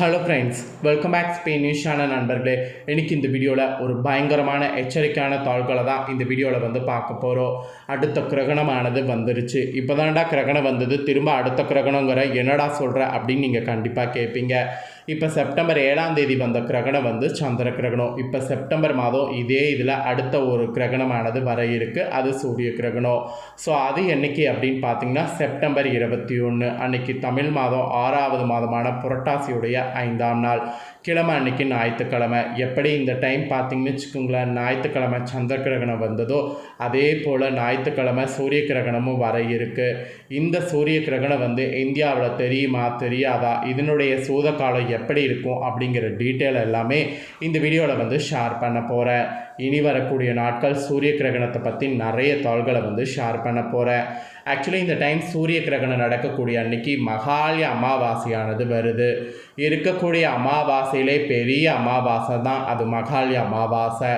Hello friends welcome back Spain நியூஸான நண்பர்களே. இன்றைக்கி இந்த வீடியோவில் ஒரு பயங்கரமான எச்சரிக்கையான தாள்களை தான் இந்த வீடியோவில் வந்து பார்க்க போகிறோம் அடுத்த கிரகணமானது வந்துருச்சு. இப்போ தான்டா கிரகணம் வந்தது. திரும்ப அடுத்த கிரகணங்கிற என்னடா சொல்கிற அப்படின்னு நீங்கள் கண்டிப்பாக கேட்பீங்க இப்போ செப்டம்பர் ஏழாம் தேதி வந்த கிரகணம் வந்து சந்திர கிரகணம். இப்போ செப்டம்பர் மாதம் இதே இதில் அடுத்த ஒரு கிரகணமானது வர இருக்குது அது சூரிய கிரகணம். ஸோ அது என்னைக்கு அப்படின்னு பார்த்தீங்கன்னா செப்டம்பர் இருபத்தி ஒன்று அன்னைக்கு தமிழ் மாதம் ஆறாவது மாதமான புரட்டாசியுடைய ஐந்தாம் நாள். கிழமை அன்னைக்கு ஞாயிற்றுக்கிழமை. எப்படி இந்த டைம் பார்த்தீங்கன்னு வச்சுக்கோங்களேன் ஞாயிற்றுக்கிழமை சந்திர கிரகணம் வந்ததோ அதே போல் ஞாயிற்றுக்கிழமை சூரிய கிரகணமும் வர இருக்கு. இந்த சூரிய கிரகணம் வந்து இந்தியாவில் தெரியுமா தெரியாதா? இதனுடைய சூத காலம் எப்படி இருக்கும் அப்படிங்கிற டீட்டெயில் எல்லாமே இந்த வீடியோவில் வந்து ஷேர் பண்ண போகிறேன் இனி வரக்கூடிய நாட்கள் சூரிய கிரகணத்தை பற்றி நிறைய தாள்களை வந்து ஷேர் பண்ண போகிறேன் ஆக்சுவலி இந்த டைம் சூரிய கிரகணம் நடக்கக்கூடிய அன்னைக்கு மகாலய அமாவாசையானது வருது. இருக்கக்கூடிய அமாவாசையிலே பெரிய அமாவாசை தான். அது மகாலய அமாவாசை.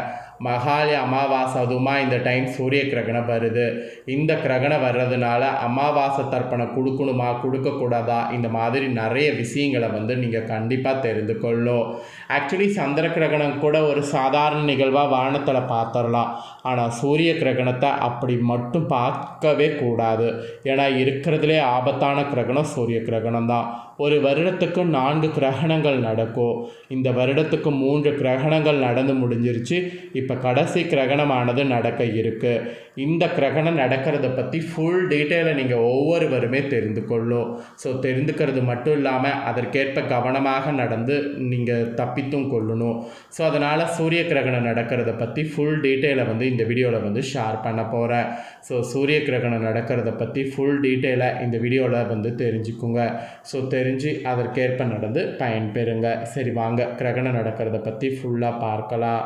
மகாலய அமாவாசை அதுவுமா இந்த டைம் சூரிய கிரகணம் வருது. இந்த கிரகணம் வர்றதுனால அமாவாசை தர்ப்பணம் கொடுக்கணுமா கொடுக்கக்கூடாதா இந்த மாதிரி நிறைய விஷயங்களை வந்து நீங்கள் கண்டிப்பாக தெரிந்து கொள்ளும் ஆக்சுவலி சந்திர கிரகணம் கூட ஒரு சாதாரண நிகழ்வாக வானத்தில் பார்த்துடலாம். ஆனால் சூரிய கிரகணத்தை அப்படி மட்டும் பார்க்கவே கூடாது. ஏன்னா இருக்கிறதுலே ஆபத்தான கிரகணம் சூரிய கிரகணம் தான். ஒரு வருடத்துக்கு நான்கு கிரகணங்கள் நடக்கும் இந்த வருடத்துக்கு மூன்று கிரகணங்கள் நடந்து முடிஞ்சிருச்சு. இப்போ கடைசி கிரகணமானது நடக்க இருக்குது இந்த கிரகணம் நடக்கிறத பற்றி ஃபுல் டீட்டெயிலை நீங்கள் ஒவ்வொருவருமே தெரிந்து கொள்ளும் ஸோ தெரிந்துக்கிறது மட்டும் இல்லாமல் அதற்கேற்ப கவனமாக நடந்து நீங்கள் தப்பித்தும் கொள்ளணும். ஸோ அதனால் சூரிய கிரகணம் நடக்கிறத பற்றி ஃபுல் டீட்டெயிலை வந்து இந்த வீடியோவில் வந்து ஷேர் பண்ண போகிறேன் ஸோ சூரிய கிரகணம் நடக்கிறத பற்றி ஃபுல் டீட்டெயிலை இந்த வீடியோவில் வந்து தெரிஞ்சுக்குங்க. ஸோ தெ தெரிஞ்சு அதற்கேற்ப நடந்து பயன்பெறுங்க. சரி வாங்க. கிரகணம் நடக்கிறத பற்றி ஃபுல்லாக பார்க்கலாம்.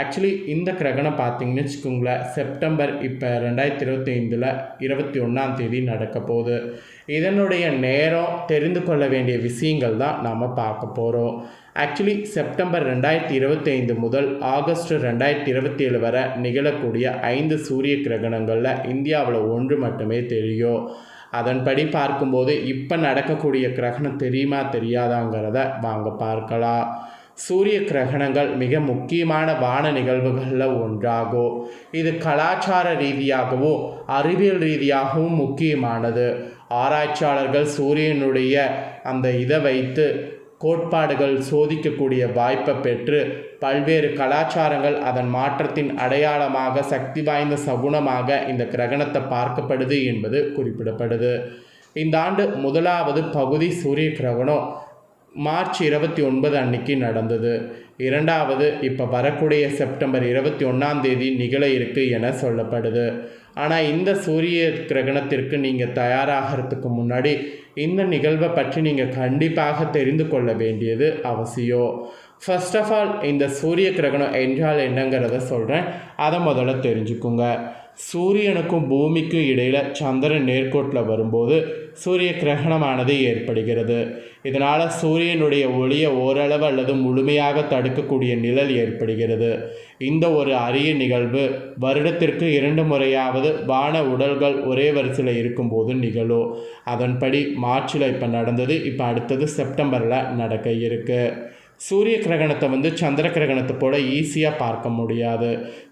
ஆக்சுவலி இந்த கிரகணம் பார்த்தீங்கன்னு வச்சுக்கோங்களேன் செப்டம்பர் இப்போ ரெண்டாயிரத்தி இருபத்தி ஐந்தில் இருபத்தி ஒன்றாம் தேதி நடக்க போகுது. இதனுடைய நேரம் தெரிந்து கொள்ள வேண்டிய விஷயங்கள் தான் நாம் பார்க்க போகிறோம் ஆக்சுவலி செப்டம்பர் ரெண்டாயிரத்தி இருபத்தி ஐந்து முதல் ஆகஸ்ட் ரெண்டாயிரத்தி இருபத்தி ஏழு வரை நிகழக்கூடிய ஐந்து சூரிய கிரகணங்களில் இந்தியாவில் ஒன்று மட்டுமே தெரியும். அதன்படி பார்க்கும்போது இப்போ நடக்கக்கூடிய கிரகணம் தெரியுமா தெரியாதாங்கிறத வாங்க பார்க்கலாம். சூரிய கிரகணங்கள் மிக முக்கியமான வான நிகழ்வுகளில் ஒன்றாகும் இது கலாச்சார ரீதியாகவும் அறிவியல் ரீதியாகவும் முக்கியமானது. ஆராய்ச்சியாளர்கள் சூரியனுடைய அந்த இதை வைத்து கோட்பாடுகள் சோதிக்கக்கூடிய வாய்ப்பை பெற்று பல்வேறு கலாச்சாரங்கள் அதன் மாற்றத்தின் அடையாளமாக சக்தி வாய்ந்த சகுனமாக இந்த கிரகணத்தை பார்க்கப்படுது என்பது குறிப்பிடப்படுது. இந்த ஆண்டு முதலாவது பகுதி சூரிய கிரகணம் மார்ச் இருபத்தி ஒன்பது அன்னைக்கு நடந்தது. இரண்டாவது இப்போ வரக்கூடிய செப்டம்பர் இருபத்தி ஒன்றாம் தேதி நிகழ இருக்கு என சொல்லப்படுது. ஆனால் இந்த சூரிய கிரகணத்திற்கு நீங்கள் தயாராகிறதுக்கு முன்னாடி இந்த நிகழ்வை பற்றி நீங்கள் கண்டிப்பாக தெரிந்து கொள்ள வேண்டியது அவசியம். ஃபர்ஸ்ட் ஆஃப் ஆல் இந்த சூரிய கிரகணம் என்றால் என்னங்கிறத சொல்கிறேன் அதை முதல்ல தெரிஞ்சுக்குங்க. சூரியனுக்கும் பூமிக்கும் இடையில் சந்திரன் நேர்கோட்டில் வரும்போது சூரிய கிரகணமானது ஏற்படுகிறது. இதனால் சூரியனுடைய ஒளியை ஓரளவு அல்லது முழுமையாக தடுக்கக்கூடிய நிழல் ஏற்படுகிறது. இந்த ஒரு அரிய நிகழ்வு வருடத்திற்கு இரண்டு முறையாவது வான உடல்கள் ஒரே வரிசையில் இருக்கும்போது நிகழும். அதன்படி மார்ச்சில் இப்போ நடந்தது இப்போ அடுத்தது செப்டம்பரில் நடக்க இருக்குது சூரிய கிரகணத்தை வந்து சந்திர கிரகணத்தை போல ஈஸியாக பார்க்க முடியாது.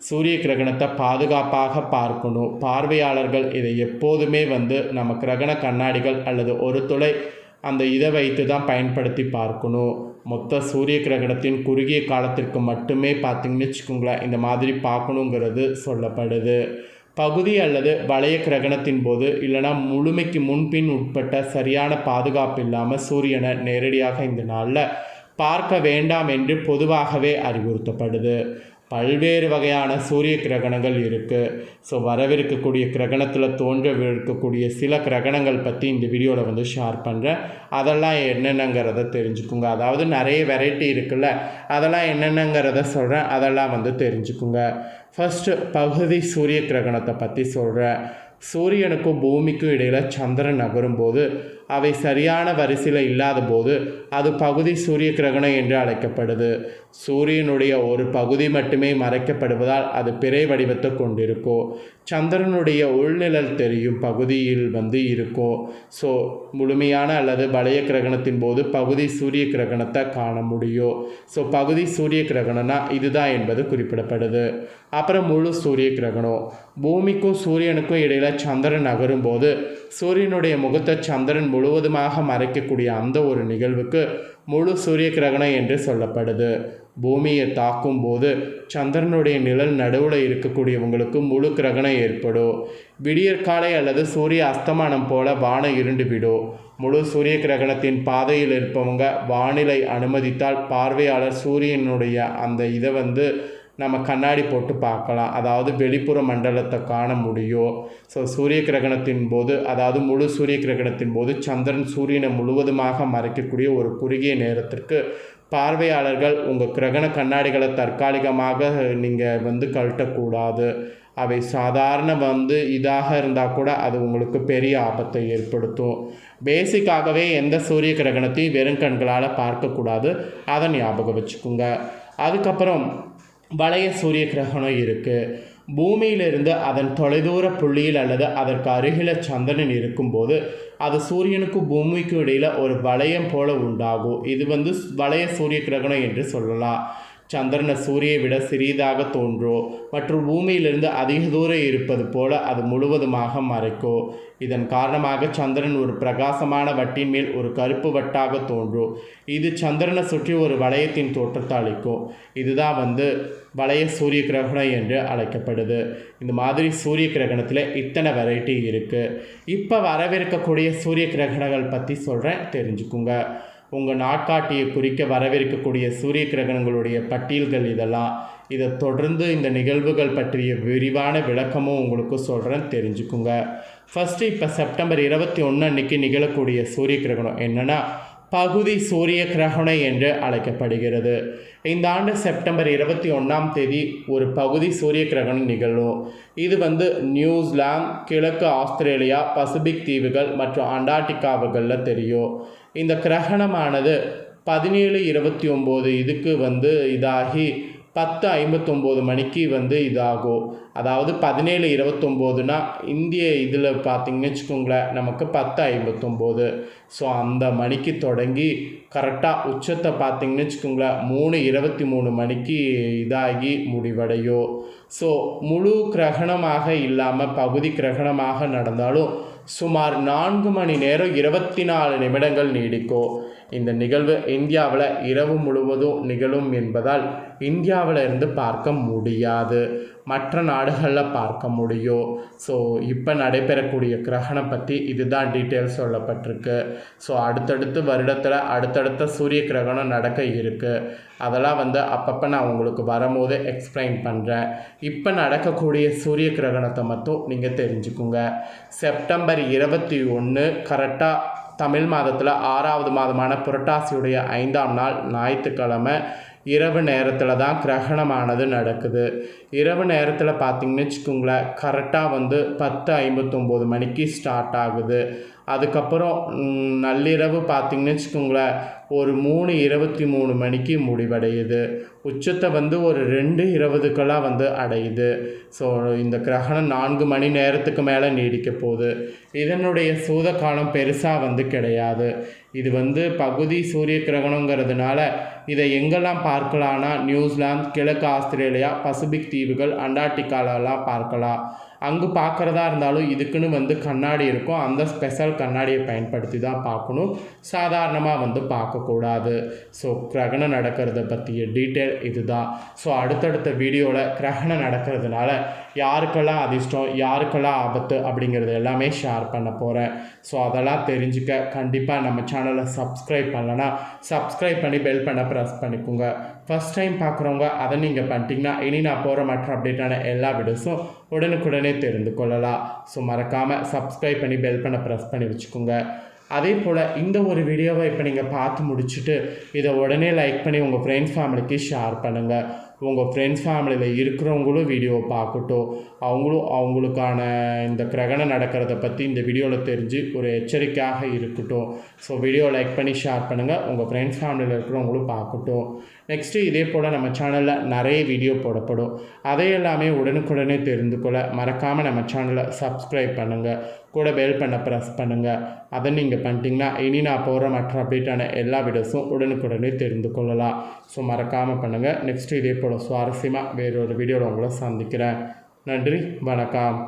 சூரிய கிரகணத்தை பாதுகாப்பாக பார்க்கணும். பார்வையாளர்கள் இதை எப்போதுமே வந்து நம்ம கிரகண கண்ணாடிகள் அல்லது ஒரு துளை அந்த இதை வைத்து தான் பயன்படுத்தி பார்க்கணும். மொத்த சூரிய கிரகணத்தின் குறுகிய காலத்திற்கு மட்டுமே பார்த்திங்கன்னு வச்சுக்கோங்களேன் இந்த மாதிரி பார்க்கணுங்கிறது சொல்லப்படுது. பகுதி அல்லது வளைய கிரகணத்தின் போது இல்லைனா முழுமைக்கு முன்பின் உட்பட்ட சரியான பாதுகாப்பு இல்லாமல் சூரியனை நேரடியாக இந்த நாளில் பார்க்க வேண்டாம் என்று பொதுவாகவே அறிவுறுத்தப்படுது. பல்வேறு வகையான சூரிய கிரகணங்கள் இருக்குது ஸோ வரவிருக்கக்கூடிய கிரகணத்தில் தோன்றவிருக்கக்கூடிய சில கிரகணங்கள் பற்றி இந்த வீடியோவில் வந்து ஷேர் பண்ணுறேன் அதெல்லாம் என்னென்னங்கிறத தெரிஞ்சுக்குங்க. அதாவது நிறைய வெரைட்டி இருக்குல்ல. அதெல்லாம் என்னென்னங்கிறத சொல்கிறேன் அதெல்லாம் வந்து தெரிஞ்சுக்குங்க. ஃபஸ்ட்டு பகுதி சூரிய கிரகணத்தை பற்றி சொல்கிறேன் சூரியனுக்கும் பூமிக்கும் இடையில் சந்திரன் நகரும் போது அவை சரியான வரிசையில் இல்லாத போது அது பகுதி சூரிய கிரகணம் என்று அழைக்கப்படுது. சூரியனுடைய ஒரு பகுதி மட்டுமே மறைக்கப்படுவதால் அது பிறை வடிவத்தை கொண்டிருக்கும் சந்திரனுடைய உள்நிழல் தெரியும் பகுதியில் வந்து இருக்கும் ஸோ முழுமையான அல்லது வளைய கிரகணத்தின் போது பகுதி சூரிய கிரகணத்தை காண முடியும் ஸோ பகுதி சூரிய கிரகணம்னா இதுதான் என்பது குறிப்பிடப்படுது. அப்புறம் முழு சூரிய கிரகணம். பூமிக்கும் சூரியனுக்கும் இடையில சந்திரன் நகரும் போது சூரியனுடைய முகத்தை சந்திரன் முழுவதுமாக மறைக்கக்கூடிய அந்த ஒரு நிகழ்வுக்கு முழு சூரிய கிரகணம் என்று சொல்லப்படுது. பூமியை தாக்கும் போது சந்திரனுடைய நிழல் நடுவில் இருக்கக்கூடியவங்களுக்கு முழு கிரகணம் ஏற்படும். விடியற்காலை அல்லது சூரிய அஸ்தமனம் போல வானம் இருண்டு விடும் முழு சூரிய கிரகணத்தின் பாதையில் இருப்பவங்க வானிலை அனுமதித்தால் பார்வையாளர் சூரியனுடைய அந்த இதை வந்து நம்ம கண்ணாடி போட்டு பார்க்கலாம். அதாவது வெளிப்புற மண்டலத்தை காண முடியும். ஸோ சூரிய கிரகணத்தின் போது அதாவது முழு சூரிய கிரகணத்தின் போது சந்திரன் சூரியனை முழுவதுமாக மறைக்கக்கூடிய ஒரு குறுகிய நேரத்திற்கு பார்வையாளர்கள் உங்கள் கிரகண கண்ணாடிகளை தற்காலிகமாக நீங்கள் வந்து கழட்டக்கூடாது. அவை சாதாரண வந்து இதாக இருந்தால் கூட அது உங்களுக்கு பெரிய ஆபத்தை ஏற்படுத்தும். பேசிக்காகவே எந்த சூரிய கிரகணத்தையும் வெறும் கண்களால் பார்க்கக்கூடாது. அதை ஞாபகம் வச்சுக்கோங்க. அதுக்கப்புறம் வளைய சூரிய கிரகணம் இருக்குது பூமியிலிருந்து அதன் தொலைதூர புள்ளியில் அல்லது அதற்கு அருகில சந்திரன் இருக்கும்போது அது சூரியனுக்கும் பூமிக்கும் இடையில் ஒரு வளையம் போல உண்டாகும். இது வந்து வளைய சூரிய கிரகணம் என்று சொல்லலாம். சந்திரனை சூரியை விட சிறியதாக தோன்றும் மற்றும் பூமியிலிருந்து அதிக தூரம் இருப்பது போல அது முழுவதுமாக மறைக்கும் இதன் காரணமாக சந்திரன் ஒரு பிரகாசமான வட்டின் மேல் ஒரு கருப்பு வட்டாக தோன்றும் இது சந்திரனை சுற்றி ஒரு வளையத்தின் தோற்றத்தை அளிக்கும் இதுதான் வந்து வளைய சூரிய கிரகணம் என்று அழைக்கப்படுது. இந்த மாதிரி சூரிய கிரகணத்தில் இத்தனை வெரைட்டி இருக்குது இப்போ வரவிருக்கக்கூடிய சூரிய கிரகணங்கள் பற்றி சொல்கிறேன் தெரிஞ்சுக்குங்க. உங்கள் நாட்காட்டியை குறிக்க வரவிருக்கக்கூடிய சூரிய கிரகணங்களுடைய பட்டியல்கள் இதெல்லாம். இதை தொடர்ந்து இந்த நிகழ்வுகள் பற்றிய விரிவான விளக்கமும் உங்களுக்கு சொல்கிறேன் தெரிஞ்சுக்குங்க. ஃபஸ்ட்டு இப்போ செப்டம்பர் இருபத்தி ஒன்று அன்னைக்கு நிகழக்கூடிய சூரிய கிரகணம் என்னென்னா பகுதி சூரிய கிரகணம் என்று அழைக்கப்படுகிறது. இந்த ஆண்டு செப்டம்பர் இருபத்தி ஒன்றாம் தேதி ஒரு பகுதி சூரிய கிரகணம் நிகழும். இது வந்து நியூசிலாந்து கிழக்கு ஆஸ்திரேலியா பசிபிக் தீவுகள் மற்றும் அண்டார்டிகாவுகளில் தெரியும். இந்த கிரகணமானது பதினேழு இருபத்தி ஒம்பது இதுக்கு வந்து இதாகி பத்து ஐம்பத்தொம்போது மணிக்கு வந்து இதாகும் அதாவது பதினேழு இருபத்தொம்போதுனா இந்திய இதில் பார்த்திங்கன்னு வச்சுக்கோங்களேன் நமக்கு பத்து ஐம்பத்தொம்போது. ஸோ அந்த மணிக்கு தொடங்கி கரெக்டாக உச்சத்தை பார்த்திங்கன்னு வச்சுக்கோங்களேன் மூணு இருபத்தி மூணு மணிக்கு இதாகி முடிவடையும். ஸோ முழு கிரகணமாக இல்லாமல் பகுதி கிரகணமாக நடந்தாலும் சுமார் நான்கு மணி நேரம் இருபத்தி நாலு நிமிடங்கள் நீடிக்கும் இந்த நிகழ்வு இந்தியாவில் இரவு முழுவதும் நிகழும் என்பதால் இந்தியாவில் இருந்து பார்க்க முடியாது. மற்ற நாடுகளில் பார்க்க முடியும் ஸோ இப்போ நடைபெறக்கூடிய கிரகணம் பற்றி இதுதான் டீட்டெயில்ஸ் சொல்லப்பட்டிருக்கு. ஸோ அடுத்தடுத்து வருடத்தில் அடுத்தடுத்த சூரிய கிரகணம் நடக்க இருக்குது அதெல்லாம் வந்து அப்பப்போ நான் உங்களுக்கு வரும்போது எக்ஸ்பிளைன் பண்ணுறேன் இப்போ நடக்கக்கூடிய சூரிய கிரகணத்தை மட்டும் நீங்கள் தெரிஞ்சுக்குங்க. செப்டம்பர் இருபத்தி ஒன்று கரெக்டாக தமிழ் மாதத்தில் ஆறாவது மாதமான புரட்டாசியுடைய ஐந்தாம் நாள் ஞாயிற்றுக்கிழமை இரவு நேரத்தில் தான் கிரகணமானது நடக்குது. இரவு நேரத்தில் பார்த்திங்கன்னு வச்சுக்கோங்களேன் கரெக்டாக வந்து பத்து ஐம்பத்தொம்போது மணிக்கு ஸ்டார்ட் ஆகுது. அதுக்கப்புறம் நள்ளிரவு பார்த்திங்கன்னு வச்சுக்கோங்களேன் ஒரு மூணு இருபத்தி மூணு மணிக்கு முடிவடையுது. உச்சத்தை வந்து ஒரு ரெண்டு இருபதுக்கெல்லாம் வந்து அடையுது. ஸோ இந்த கிரகணம் நான்கு மணி நேரத்துக்கு மேலே நீடிக்க போகுது. இதனுடைய சூத காலம் பெருசாக வந்து கிடையாது. இது வந்து பகுதி சூரிய கிரகணங்கிறதுனால இதை எங்கெல்லாம் பார்க்கலான்னா நியூசிலாந்து கிழக்கு ஆஸ்திரேலியா பசிபிக் தீவுகள் அண்டார்டிகாலெல்லாம் பார்க்கலாம். அங்கே பார்க்குறதா இருந்தாலும் இதுக்குன்னு வந்து கண்ணாடி இருக்கும். அந்த ஸ்பெஷல் கண்ணாடியை பயன்படுத்தி தான் பார்க்கணும். சாதாரணமாக வந்து பார்க்கக்கூடாது. ஸோ கிரகணம் நடக்கிறத பற்றிய டீட்டெயில் இதுதான். ஸோ அடுத்தடுத்த வீடியோவில் கிரகணம் நடக்கிறதுனால யாருக்கெல்லாம் அதிர்ஷ்டம் யாருக்கெல்லாம் ஆபத்து அப்படிங்கிறது எல்லாமே ஷேர் பண்ண போகிறேன் ஸோ அதெல்லாம் தெரிஞ்சுக்க கண்டிப்பாக நம்ம சேனலை சப்ஸ்கிரைப் பண்ணலன்னா சப்ஸ்கிரைப் பண்ணி பெல் பண்ண ப்ரெஸ் பண்ணிக்கோங்க. ஃபஸ்ட் டைம் பார்க்குறவங்க அதை நீங்கள் பண்ணிட்டீங்கன்னா இனி நான் போகிற மற்ற அப்டேட்டான எல்லா வீடியோஸும் உடனுக்குடனே தெரிந்து கொள்ளலாம். ஸோ மறக்காமல் சப்ஸ்கிரைப் பண்ணி பெல் பண்ண ப்ரெஸ் பண்ணி வச்சுக்கோங்க. அதே போல் இந்த ஒரு வீடியோவை இப்போ நீங்கள் பார்த்து முடிச்சுட்டு இதை உடனே லைக் பண்ணி உங்கள் ஃப்ரெண்ட்ஸ் ஃபேமிலிக்கு ஷேர் பண்ணுங்கள் உங்கள் ஃப்ரெண்ட்ஸ் ஃபேமிலியில் இருக்கிறவங்களும் வீடியோவை பார்க்கட்டும். அவங்களும் அவங்களுக்கான இந்த கிரகணம் நடக்கிறத பற்றி இந்த வீடியோவில் தெரிஞ்சு ஒரு எச்சரிக்கையாக இருக்கட்டும். ஸோ வீடியோ லைக் பண்ணி ஷேர் பண்ணுங்கள் உங்கள் ஃப்ரெண்ட்ஸ் ஃபேமிலியில் இருக்கிறவங்களும் பார்க்கட்டும். நெக்ஸ்ட்டு இதே போல் நம்ம சேனலில் நிறைய வீடியோ போடப்படும். அதை எல்லாமே உடனுக்குடனே தெரிந்து கொள்ள மறக்காமல் நம்ம சேனலை சப்ஸ்கிரைப் பண்ணுங்கள் கூட பெல் பண்ண ப்ரெஸ் பண்ணுங்கள் அதை நீங்கள் பண்ணிட்டீங்கன்னா இனி நான் போகிற மற்ற அப்டேட்டான எல்லா வீடியோஸும் உடனுக்குடனே தெரிந்து கொள்ளலாம். ஸோ மறக்காமல் பண்ணுங்கள் நெக்ஸ்ட்டு இதே போல் சுவாரஸ்யமாக வேறொரு வீடியோவில் உங்களை சந்திக்கிறேன். நன்றி வணக்கம்.